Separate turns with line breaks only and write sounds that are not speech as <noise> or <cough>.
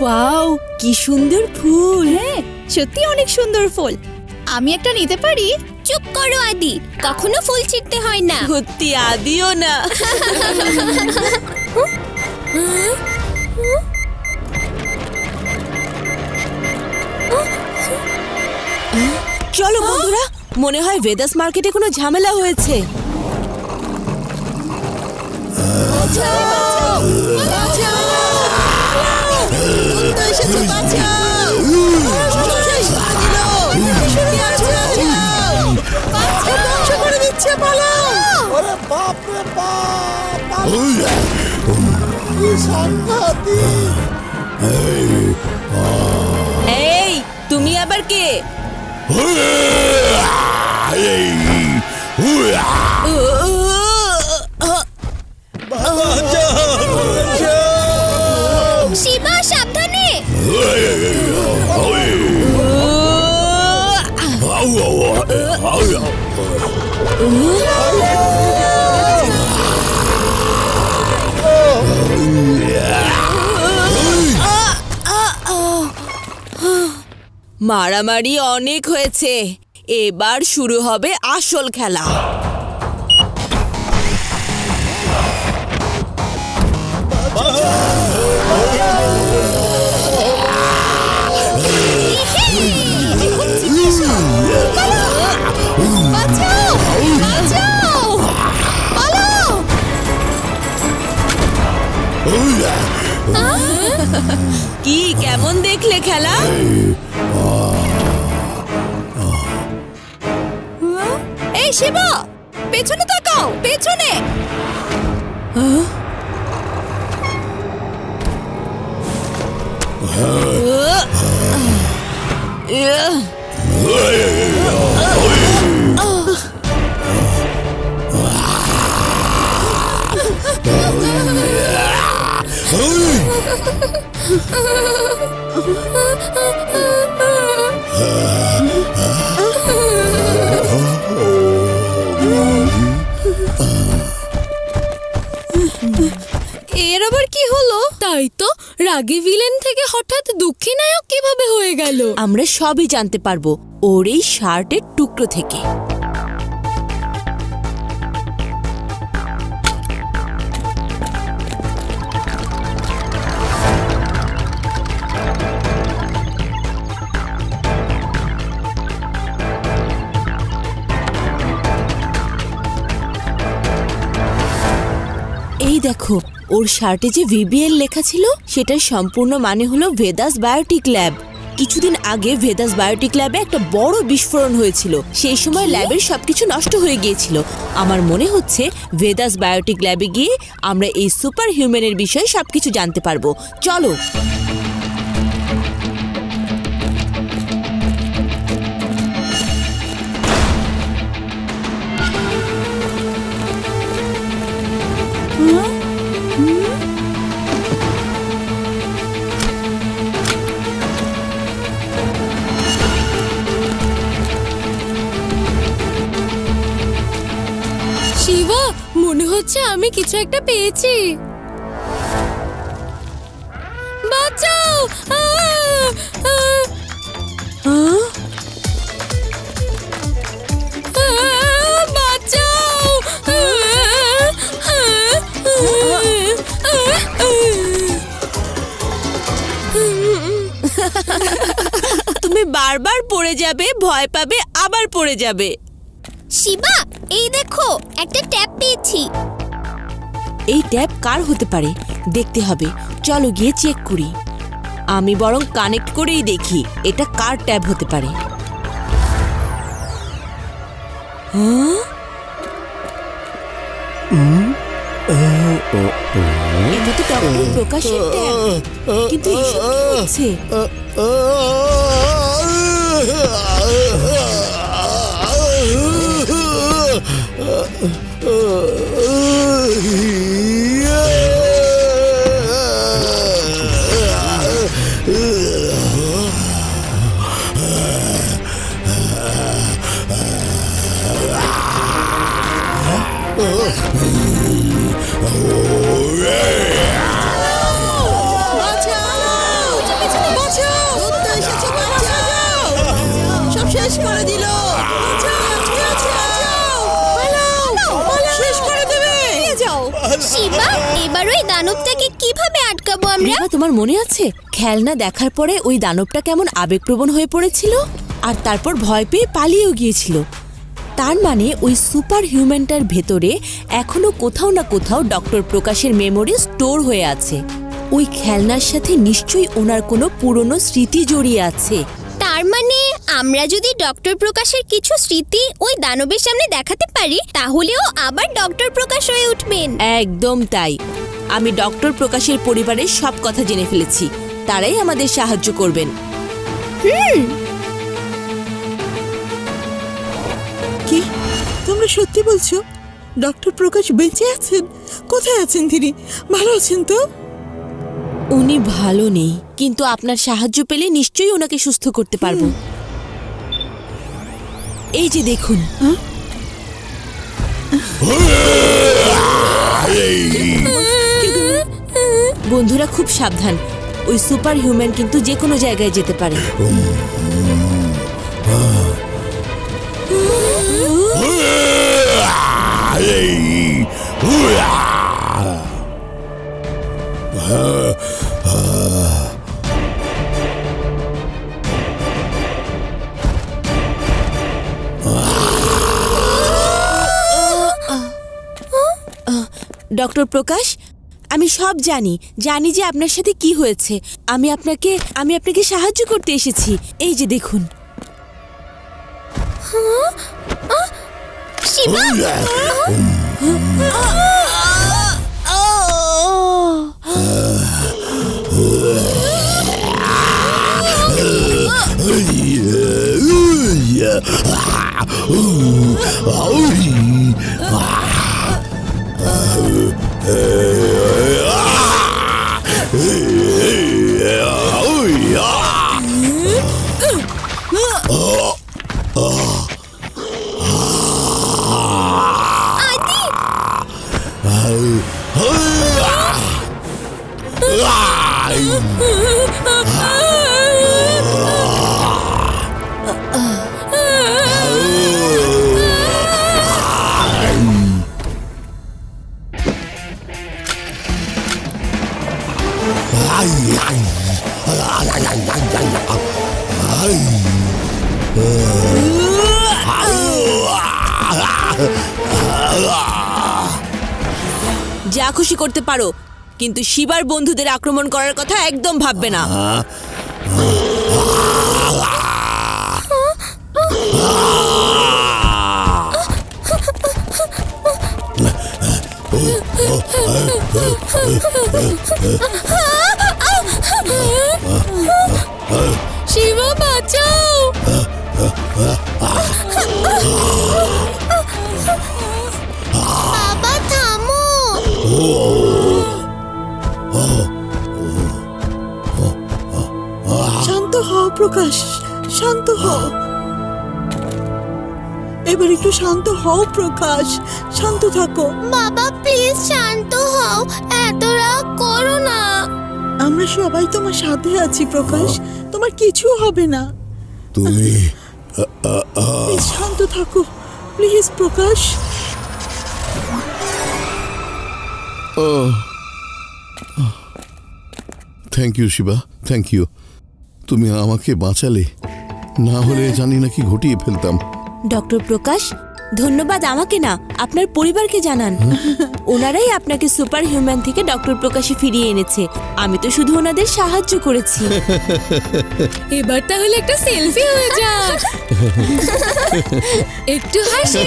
Wow কি সুন্দর ফুল।
হ্যাঁ সত্যি অনেক সুন্দর ফুল। আমি একটা নিতে পারি?
চুপ করো আদি। কখনো ফুল ছিঁড়তে হয় না।
সত্যি আদিও না। চলো বন্ধুরা মনে হয় ভেদাস মার্কেটে কোনো ঝামেলা হয়েছে।
ওরে বাপ রে বাপ কি? সাংঘাতিক
এই তুমি আবার কে
শিবা সাবধানে।
মারামারি অনেক হয়েছে। এবার শুরু হবে আসল খেলা। <laughs> কি কেমন দেখলে খেলা?
এই শিবা পেছনে তাকাও পেছনে।
ইয়া,
এর আবার কি হলো? তাই তো রাগী ভিলেন থেকে হঠাৎ দুঃখী নায়ক কীভাবে হয়ে গেল?
আমরা সবই জানতে পারব ওর এই শার্টের টুকরো থেকে। দেখো ওর শার্টে যে ভিবিএল লেখা ছিল সেটার সম্পূর্ণ মানে হলো ভেদাস বায়োটিক ল্যাব কিছুদিন আগে ভেদাস বায়োটিক ল্যাবে একটা বড় বিস্ফোরণ হয়েছিল। সেই সময় ল্যাবের সবকিছু নষ্ট হয়ে গিয়েছিল। আমার মনে হচ্ছে ভেদাস বায়োটিক ল্যাবে গিয়ে আমরা এই সুপার হিউম্যানের বিষয়ে সবকিছু জানতে পারব। চলো।
মনে হচ্ছে আমি কিছু একটা পেয়েছি!
তুমি বারবার পড়ে যাবে, ভয় পাবে, আবার পড়ে যাবে।
শিবা, এই দেখো, একটা ট্যাপ পেয়েছি।
এই ট্যাব কার হতে পারে? দেখতে হবে। চলো গিয়ে চেক করি। আমি বরং কানেক্ট করেই দেখি, এটা কার ট্যাব হতে পারে। হ্যাঁ? এটা তো ডক্টর প্রকাশের ট্যাব। কিন্তু এসব কি হচ্ছে? বাঁচাও! বাঁচাও! দূত এসেছে, বাঁচাও! সব শেষ করে দিল
শিবা এবার ওই দানবটাকে কীভাবে আটকাবো আমরা?
তোমার মনে আছে? খেলনা দেখার পরে ওই দানবটা কেমন আবেগপ্রবণ হয়ে পড়েছিল? আর তারপর ভয় পেয়ে পালিয়েও গিয়েছিল। তার মানে ওই সুপার হিউম্যানটার ভেতরে এখনও কোথাও না কোথাও ডক্টর প্রকাশের মেমোরি স্টোর হয়ে আছে। ওই খেলনার সাথে নিশ্চয়ই ওনার কোনো পুরনো স্মৃতি জড়িয়ে আছে।
তার মানে আমরা যদি ডক্টর প্রকাশের কিছু স্মৃতি ওই দানবের সামনে দেখাতে পারি তাহলেও আবার ডক্টর প্রকাশ হয়ে উঠবেন।
একদম তাই। আমি ডক্টর প্রকাশের পরিবারের সব কথা জেনে ফেলেছি। তারাই আমাদের সাহায্য করবেন।
কি? তোমরা সত্যি বলছো? ডক্টর প্রকাশ বেঁচে আছেন? কোথায় আছেন তিনি? ভালো আছেন তো?
উনি ভালো নেই, কিন্তু আপনার সাহায্য পেলে নিশ্চয়ই ওনাকে সুস্থ করতে পারব। এই যে দেখুন। বন্ধুরা খুব সাবধান। ওই সুপার হিউম্যান কিন্তু যে কোনো জায়গায় যেতে পারে। ডক্টর প্রকাশ আমি সব জানি জানি যে আপনার সাথে কি হয়েছে। আমি আপনাকে আমি আপনাকে সাহায্য করতে এসেছি। এই যে দেখুন।
শিবা?
যা খুশি করতে পারো, কিন্তু শিবার বন্ধুদের আক্রমণ করার কথা একদম ভাববে না।
শিবা, বাঁচাও!
বাবা থামো।
শান্ত হও প্রকাশ। শান্ত হও। এবার একটু শান্ত হও প্রকাশ। শান্ত থাকো।
বাবা প্লিজ শান্ত হও। এত রাগ করো না।
আমরা সবাই তোমার সাথে আছি প্রকাশ। তোমার কিছু হবে না।
তুমি
শান্ত থাকো। Please Prakash.
Thank you Shiba. Thank you তুমি আমাকে বাঁচালে না হলে জানি না কি ঘটিয়ে ফেলতাম।
ডক্টর প্রকাশ ধন্যবাদ আমাকে না আপনার পরিবারকে জানান। ওনারাই আপনাকে সুপার হিউম্যান থেকে ডক্টর প্রকাশে ফিরিয়ে এনেছে। আমি তো শুধু ওনাদের সাহায্য করেছি। <laughs>
এবার তাহলে একটা সেলফি হয়ে যাক। <laughs> একটু হাসি।